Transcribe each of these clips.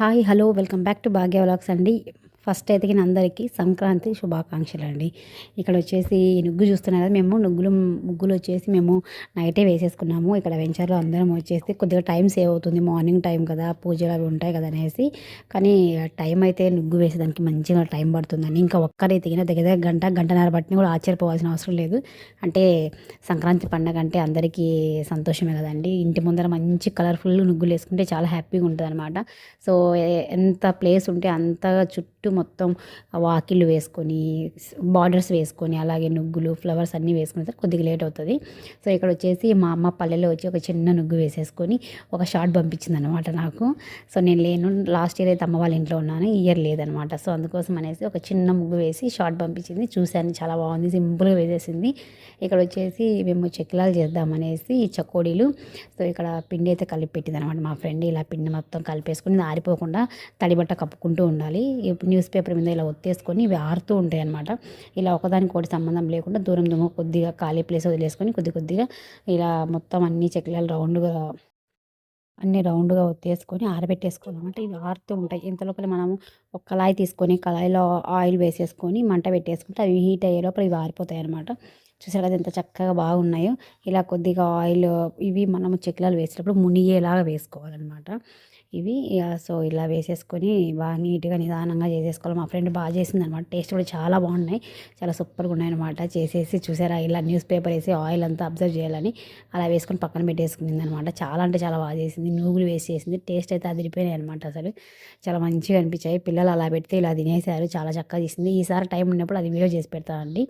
Hi hello welcome back to Bhagya vlogs అండి. First అయితే అందరికీ సంక్రాంతి శుభాకాంక్షలు అండి ఇక్కడ వచ్చేసి నుగ్గు చూస్తున్నారు కదా మేము నుగ్గులు ముగ్గులు వచ్చేసి మేము నైటే వేసేసుకున్నాము. ఇక్కడ వెంచర్లో అందరం వచ్చేసి కొద్దిగా టైం సేవ్ అవుతుంది మార్నింగ్ టైం కదా పూజలు అవి ఉంటాయి కదా అనేసి. కానీ టైం అయితే నుగ్గు వేసేదానికి మంచిగా టైం పడుతుందని ఇంకా ఒక్కరే దిగిన దగ్గర దగ్గర గంట గంటన్నర బట్టిన కూడా ఆశ్చర్యపోవాల్సిన అవసరం లేదు. అంటే సంక్రాంతి పండగ అంటే అందరికీ సంతోషమే కదండి. ఇంటి ముందర మంచి కలర్ఫుల్ నుగ్గులు వేసుకుంటే చాలా హ్యాపీగా ఉంటుంది అనమాట సో ఎంత ప్లేస్ ఉంటే అంతగా చుట్టూ మొత్తం వాకిళ్ళు వేసుకొని బార్డర్స్ వేసుకొని అలాగే నుగ్గులు ఫ్లవర్స్ అన్నీ వేసుకుని సరికి కొద్దిగా లేట్ అవుతుంది. సో ఇక్కడ వచ్చేసి మా అమ్మ పల్లెలో వచ్చి ఒక చిన్న నుగ్గు వేసేసుకొని ఒక షార్ట్ పంపించింది అనమాట నాకు. సో నేను లేను లాస్ట్ ఇయర్ అయితే అమ్మ వాళ్ళ ఇంట్లో ఉన్నాను ఇయర్ లేదనమాట సో అందుకోసం అనేసి ఒక చిన్న ముగ్గు వేసి షార్ట్ పంపించింది. చూశాను చాలా బాగుంది సింపుల్గా వేసేసింది. ఇక్కడ వచ్చేసి మేము చెక్కిలాలు చేద్దామనేసి చకోడీలు సో ఇక్కడ పిండి అయితే కలిపి పెట్టింది అనమాట మా ఫ్రెండ్ ఇలా పిండి మొత్తం కలిపేసుకుని ఆరిపోకుండా తడిబట్ట కప్పుకుంటూ ఉండాలి. ఈ న్యూస్ పేపర్ మీద ఇలా ఒత్తేసుకొని ఇవి ఆరుతూ ఉంటాయి అనమాట ఇలా ఒకదానికోటి సంబంధం లేకుండా దూరం దూరం కొద్దిగా ఖాళీ ప్లేస్ వదిలేసుకొని కొద్ది కొద్దిగా ఇలా మొత్తం అన్ని చెక్కలు రౌండ్గా అన్ని రౌండ్గా ఒత్తేసుకొని ఆరబెట్టేసుకోవాలన్నమాట ఇవి ఆరుతూ ఉంటాయి. ఇంతలోపల మనము ఒక కళాయి తీసుకొని కళాయిలో ఆయిల్ వేసేసుకొని మంట పెట్టేసుకుంటే అవి హీట్ అయ్యే లోపల ఇవి ఆరిపోతాయి అనమాట చూసారు కదా ఎంత చక్కగా బాగున్నాయో. ఇలా కొద్దిగా ఆయిల్ ఇవి మనము చెక్కిలాలు వేసేటప్పుడు మునిగేలాగా వేసుకోవాలన్నమాట. ఇవి. సో ఇలా వేసేసుకొని బాగా నీట్గా నిదానంగా చేసేసుకోవాలి. మా ఫ్రెండ్ బాగా చేసింది అనమాట టేస్ట్ కూడా చాలా బాగున్నాయి. చాలా సూపర్గా ఉన్నాయి అనమాట చేసేసి చూసారా? ఇలా న్యూస్ పేపర్ వేసి ఆయిల్ అంతా అబ్జర్వ్ చేయాలని అలా వేసుకొని పక్కన పెట్టేసుకునింది అనమాట చాలా అంటే చాలా బాగా చేసింది. నూగులు వేసి చేసింది. టేస్ట్ అయితే అదిరిపోయినాయి అనమాట అసలు. చాలా మంచిగా అనిపించాయి. పిల్లలు అలా పెడితే ఇలా తినేసారు చాలా చక్కగా చేసింది. ఈసారి టైం ఉన్నప్పుడు అది వీడియో చేసి పెడతానండి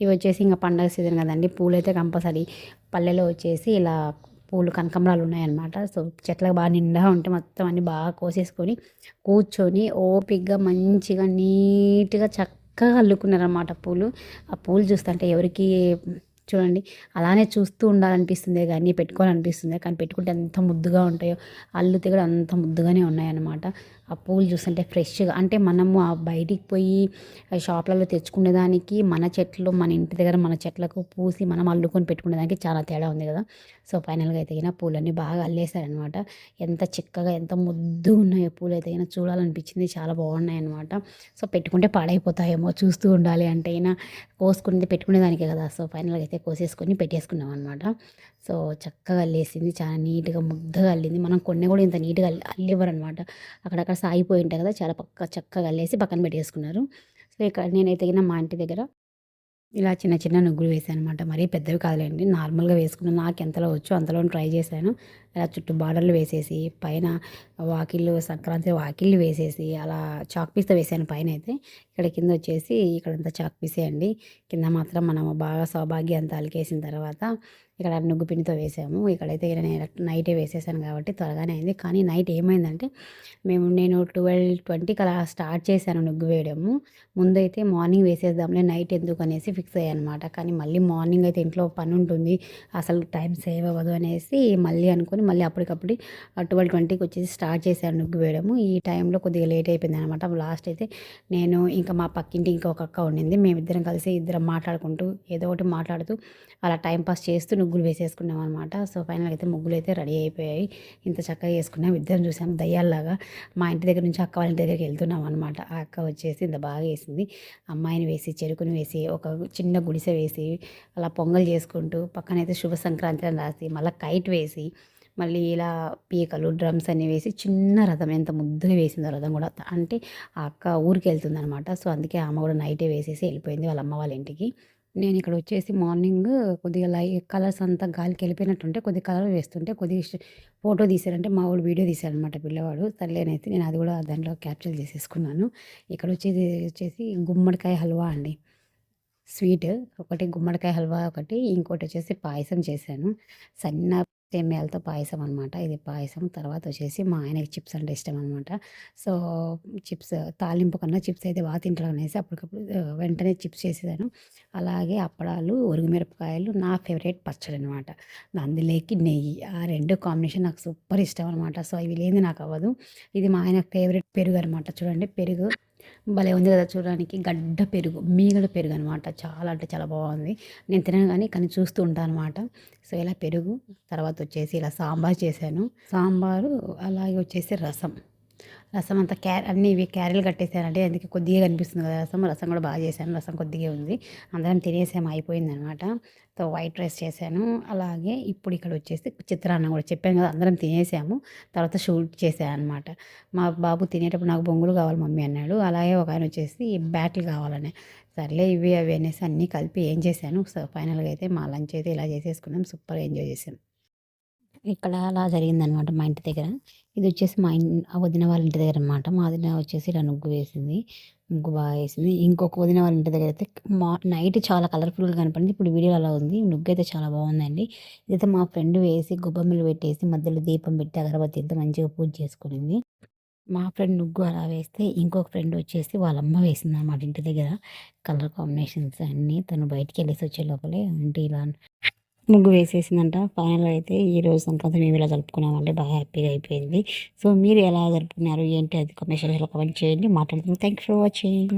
ఇవి వచ్చేసి ఇంకా పండగ సీజన్ కదండి. పూలు అయితే కంపల్సరీ పల్లెలో వచ్చేసి ఇలా పూలు కనకంబరాలు ఉన్నాయన్నమాట. సో చెట్లకు బాగా నిండా ఉంటే మొత్తం అన్ని బాగా కోసేసుకొని కూర్చొని ఓపిగ్గా మంచిగా నీట్గా చక్కగా అల్లుకున్నారన్నమాట పూలు. ఆ పూలు చూస్తుంటే ఎవరికి చూడండి అలానే చూస్తూ ఉండాలనిపిస్తుంది కానీ పెట్టుకోవాలనిపిస్తుంది కానీ పెట్టుకుంటే ఎంత ముద్దుగా ఉంటాయో అల్లుతే కూడా అంత ముద్దుగానే ఉన్నాయన్నమాట. ఆ పూలు చూస్తుంటే ఫ్రెష్గా అంటే మనము ఆ బయటికి పోయి ఆ షాప్లలో తెచ్చుకునేదానికి మన చెట్లు మన ఇంటి దగ్గర మన చెట్లకు పూసి మనం అల్లుకొని పెట్టుకునేదానికి చాలా తేడా ఉంది కదా. సో ఫైనల్గా అయితే అయినా పూలన్నీ బాగా అల్లేశారనమాట. ఎంత చిక్కగా ఎంత ముద్దు ఉన్నాయో పూలు అయితే అయినా చూడాలనిపించింది. చాలా బాగున్నాయి అనమాట సో పెట్టుకుంటే పాడైపోతాయేమో చూస్తూ ఉండాలి అంటే అయినా కోసుకుంటే పెట్టుకునేదానికే కదా. సో ఫైనల్గా అయితే కోసేసుకొని పెట్టేసుకున్నాం అనమాట సో చక్కగా అల్లేసింది చాలా నీట్గా ముద్దగా అల్లింది. మనం కొన్ని కూడా ఇంత నీట్గా అల్లివ్వరు అనమాట అక్కడక్కడ సాగిపోయి ఉంటాయి కదా చాలా పక్క చక్కగా అల్లేసి పక్కన పెట్టేసుకున్నారు. సో ఇక్కడ నేనైతే మా ఇంటి దగ్గర ఇలా చిన్న చిన్న నుగ్గులు వేసాను అనమాట మరీ పెద్దవి కాదులేండి నార్మల్గా వేసుకున్నాను నాకు ఎంతలో వచ్చో అంతలో ట్రై చేశాను. ఇలా చుట్టూ బార్డర్లు వేసేసి పైన వాకిళ్ళు సంక్రాంతి వాకిళ్ళు వేసేసి అలా చాక్ పీస్తో వేసాను పైన అయితే ఇక్కడ కింద వచ్చేసి ఇక్కడంతా చాక్ పీసే అండి. కింద మాత్రం మనము బాగా సౌభాగ్య అంతా అలికేసిన తర్వాత ఇక్కడ నుగ్గు పిండితో వేసాము. ఇక్కడైతే నేను నైటే వేసేసాను కాబట్టి త్వరగానే అయింది. కానీ నైట్ ఏమైందంటే మేము నేను ట్వెల్వ్ ట్వంటీకి అలా స్టార్ట్ చేశాను నుగ్గు వేయడము. ముందైతే మార్నింగ్ వేసేద్దాంలే నైట్ ఎందుకు అనేసి ఫిక్స్ అయ్యానమాట. అనమాట కానీ మళ్ళీ మార్నింగ్ అయితే ఇంట్లో పని ఉంటుంది అసలు టైం సేవ్ అవ్వదు అనేసి మళ్ళీ అనుకొని మళ్ళీ అప్పటికప్పుడు ట్వెల్వ్ ట్వంటీకి వచ్చేసి స్టార్ట్ చేశాను నుగ్గు వేయడము. ఈ టైంలో కొద్దిగా లేట్ అయిపోయింది అనమాట. లాస్ట్ అయితే నేను ఇంకా మా పక్కింటి ఇంకొక అక్క ఉండింది. మేమిద్దరం కలిసి ఇద్దరం మాట్లాడుకుంటూ ఏదో ఒకటి మాట్లాడుతూ అలా టైం పాస్ చేస్తూ నుగ్గులు వేసేసుకున్నాం అనమాట సో ఫైనల్ అయితే ముగ్గులు అయితే రెడీ అయిపోయాయి. ఇంత చక్కగా వేసుకున్నాం ఇద్దరం చూసాం. దయ్యాల్లాగా మా ఇంటి దగ్గర నుంచి అక్క వాళ్ళ ఇంటి దగ్గరికి వెళ్తున్నాం అనమాట ఆ అక్క వచ్చేసి ఇంత బాగా వేసింది. అమ్మాయిని వేసి చెరుకుని వేసి ఒక చిన్న గుడిసె వేసి అలా పొంగల్ చేసుకుంటూ పక్కనైతే శుభ సంక్రాంతి అని రాసి మళ్ళీ కైట్ వేసి మళ్ళీ ఇలా పీకలు డ్రమ్స్ అన్ని వేసి చిన్న రథం ఎంత ముద్దుగా వేసిందో రథం కూడా. అంటే ఆ అక్క ఊరికి వెళ్తుంది అనమాట సో అందుకే ఆమె కూడా నైటే వేసేసి వెళ్ళిపోయింది వాళ్ళ అమ్మ వాళ్ళ ఇంటికి. నేను ఇక్కడ వచ్చేసి మార్నింగ్ కొద్దిగా లై కలర్స్ అంతా గాలికి వెళ్ళిపోయినట్టుంటే కొద్దిగా కలర్ వేస్తుంటే కొద్దిగా ఫోటో తీశారంటే మా వాడు వీడియో తీశారనమాట పిల్లవాడు. సర్లేనైతే నేను అది కూడా దాంట్లో క్యాప్చర్ చేసేసుకున్నాను. ఇక్కడ వచ్చేది వచ్చేసి గుమ్మడికాయ హల్వా అండి. స్వీట్ ఒకటి గుమ్మడికాయ హల్వా ఒకటి ఇంకోటి వచ్చేసి పాయసం చేశాను. సన్న సేమ్యాలతో పాయసం అనమాట ఇది పాయసం తర్వాత వచ్చేసి మా ఆయనకి చిప్స్ అంటే ఇష్టం అనమాట సో చిప్స్ తాలింపు కన్నా చిప్స్ అయితే బాగా తింటారు అనేసి అప్పటికప్పుడు వెంటనే చిప్స్ చేసేదాను అలాగే అప్పడాలు ఉరుగుమిరపకాయలు నా ఫేవరెట్ పచ్చడి అనమాట అందులోకి నెయ్యి ఆ రెండు కాంబినేషన్ నాకు సూపర్ ఇష్టం అనమాట సో ఇవి లేని నాకు అవ్వదు. ఇది మా ఆయన ఫేవరెట్ పెరుగు అనమాట చూడండి పెరుగు భలే ఉంది కదా చూడడానికి. గడ్డ పెరుగు మీగడ పెరుగు అనమాట చాలా అంటే చాలా బాగుంది. నేను తినను కానీ కానీ చూస్తూ ఉంటాను అనమాట సో ఇలా పెరుగు తర్వాత వచ్చేసి ఇలా సాంబార్ చేశాను. సాంబారు అలాగే వచ్చేసి రసం. రసం అంతా క్యా అన్ని ఇవి క్యారీలు కట్టేసానండి అందుకే కొద్దిగా కనిపిస్తుంది కదా రసం. రసం కూడా బాగా చేశాను. రసం కొద్దిగా ఉంది. అందరం తినేసాము అయిపోయింది అనమాట సో వైట్ రైస్ చేశాను. అలాగే ఇప్పుడు ఇక్కడ వచ్చేసి చిత్రాన్నం కూడా చెప్పాను కదా అందరం తినేసాము. తర్వాత షూట్ చేశాను అనమాట మా బాబు తినేటప్పుడు నాకు బొంగులు కావాలి మమ్మీ అన్నాడు. అలాగే ఒక ఆయన వచ్చేసి బ్యాట్లు కావాలని. సర్లే ఇవి అవి అనేసి అన్నీ కలిపి ఏం చేశాను? సో ఫైనల్గా అయితే మా లంచ్ అయితే ఇలా చేసేసుకున్నాం. సూపర్ ఎంజాయ్ చేసాం ఇక్కడ అలా జరిగిందనమాట మా ఇంటి దగ్గర. ఇది వచ్చేసి మా ఇన్ ఆ వదిన వాళ్ళ ఇంటి దగ్గర అనమాట మా వదిన వచ్చేసి ఇలా నుగ్గు వేసింది. ముగ్గు బాగా వేసింది. ఇంకొక వదిన వాళ్ళ ఇంటి దగ్గర అయితే మా నైట్ చాలా కలర్ఫుల్గా కనపడింది. ఇప్పుడు వీడియో అలా ఉంది. ముగ్గు అయితే చాలా బాగుందండి. ఇదైతే మా ఫ్రెండ్ వేసి గుబ్బమ్మలు పెట్టేసి మధ్యలో దీపం పెట్టి అగరబత్తితో మంచిగా పూజ చేసుకునింది. మా ఫ్రెండ్ ముగ్గు అలా వేస్తే ఇంకొక ఫ్రెండ్ వచ్చేసి వాళ్ళ అమ్మ వేసింది అనమాట ఇంటి దగ్గర. కలర్ కాంబినేషన్స్ అన్నీ. తను బయటికి వెళ్ళేసి వచ్చే లోపలే అంటే ఇలా ముగ్గు వేసేసిందంట. ఫైనల్ అయితే ఈ రోజు సంక్రాంతి మేము ఇలా జరుపుకున్నామంటే బాగా హ్యాపీగా అయిపోయింది. సో మీరు ఎలా జరుపుకున్నారు? ఏంటి అది? కాంబినేషన్ కమెంట్ చేయండి. మాట్లాడుతుంది థ్యాంక్ ఫర్ వాచింగ్